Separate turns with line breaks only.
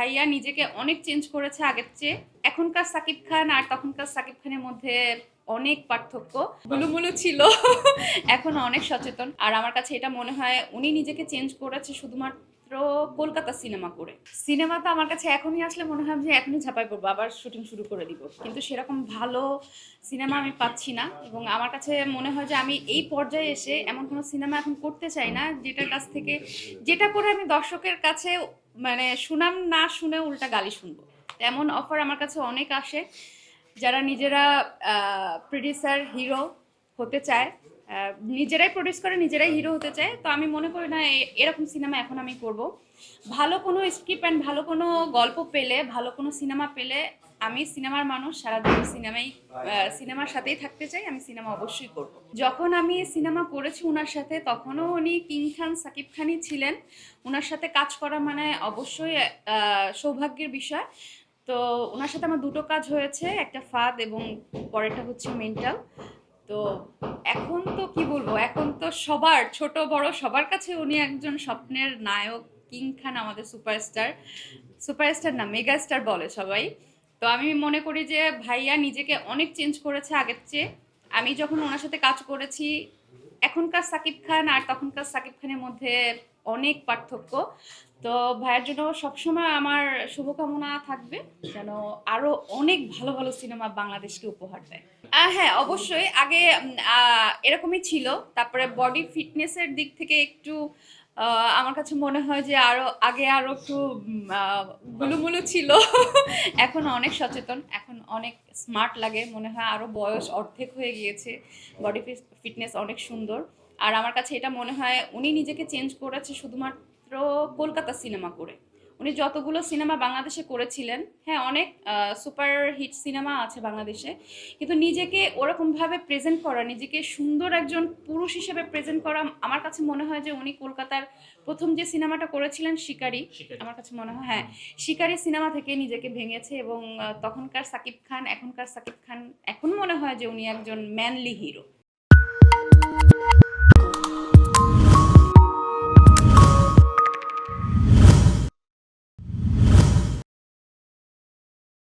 ভাইয়া নিজেকে অনেক চেঞ্জ করেছে আগের চেয়ে। এখনকার সাকিব খান আর তখনকার সাকিব খানের মধ্যে অনেক পার্থক্য। মুলুমুলু ছিল। এখন অনেক সচেতন। আর আমার কাছে এটা মনে হয় উনি নিজেকে চেঞ্জ করেছে শুধুমাত্র কলকাতা সিনেমা করে। সিনেমা তো আমার কাছে এখনই আসলে মনে হয় যে এখনই ঝাঁপাই পড়ব, আবার শুটিং শুরু করে দিব। কিন্তু সেরকম ভালো সিনেমা আমি পাচ্ছি না এবং আমার কাছে মনে হয় যে আমি এই পর্যায়ে এসে এমন কোনো সিনেমা এখন করতে চাই না, যেটার কাছ থেকে যেটা করে আমি দর্শকের কাছে মানে সুনাম না শুনে উল্টা গালি শুনব। এমন অফার আমার কাছে অনেক আসে, যারা নিজেরা প্রডিউসার হিরো হতে চায়। নিজেরাই প্রডিউস করে, নিজেরাই হিরো হতে চায়। তো আমি মনে করি না এরকম সিনেমা এখন আমি করব। ভালো কোনো স্ক্রিপ্ট অ্যান্ড ভালো কোনো গল্প পেলে, ভালো কোনো সিনেমা পেলে আমি সিনেমার মানুষ, সারাদিন সিনেমাই সিনেমার সাথেই থাকতে চাই, আমি সিনেমা অবশ্যই করব। যখন আমি সিনেমা করেছি ওনার সাথে, তখনও উনি কিং খান, সাকিব খানই ছিলেন। ওনার সাথে কাজ করা মানে অবশ্যই সৌভাগ্যের বিষয়। তো ওনার সাথে আমার দুটো কাজ হয়েছে, একটা ফাদ এবং পরেরটা হচ্ছে মেন্টাল তো তো এখন তো সবার, ছোট, বড়, সবার কাছে উনি একজন স্বপ্নের নায়ক, কিং খান আমাদের সুপারস্টার। সুপারস্টার না, মেগাস্টার বলে সবাই। তো আমি মনে করি যে ভাইয়া নিজেকে অনেক চেঞ্জ করেছে আগের চেয়ে। আমি যখন ওনার সাথে কাজ করেছি, এখনকার সাকিব খান আর তখনকার সাকিব খানের মধ্যে অনেক পার্থক্য। তো ভাইয়ের জন্য সবসময় আমার শুভকামনা থাকবে যেন আরও অনেক ভালো ভালো সিনেমা বাংলাদেশকে উপহার দেয়। হ্যাঁ অবশ্যই। আগে এরকমই ছিল। তারপরে বডি ফিটনেসের দিক থেকে একটু আমার কাছে মনে হয় যে আরও, আগে আরও একটু গুলুমুলু ছিল। এখন অনেক সচেতন, এখন অনেক স্মার্ট লাগে। মনে হয় আরও বয়স অর্ধেক হয়ে গিয়েছে। বডি ফিটনেস অনেক সুন্দর। আর আমার কাছে এটা মনে হয় উনি নিজেকে চেঞ্জ করেছে শুধুমাত্র কলকাতা সিনেমা করে। উনি যতগুলো সিনেমা বাংলাদেশে করেছিলেন হ্যাঁ অনেক সুপার হিট সিনেমা আছে বাংলাদেশে কিন্তু নিজেকে ওরকমভাবে প্রেজেন্ট করা নিজেকে সুন্দর একজন পুরুষ হিসেবে প্রেজেন্ট করা আমার কাছে মনে হয় যে উনি কলকাতার প্রথম যে সিনেমাটা করেছিলেন শিকারি আমার কাছে মনে হয় হ্যাঁ শিকারি সিনেমা থেকে নিজেকে ভেঙেছে এবং তখনকার সাকিব খান এখনকার সাকিব খান এখন মনে হয় যে উনি একজন ম্যানলি হিরো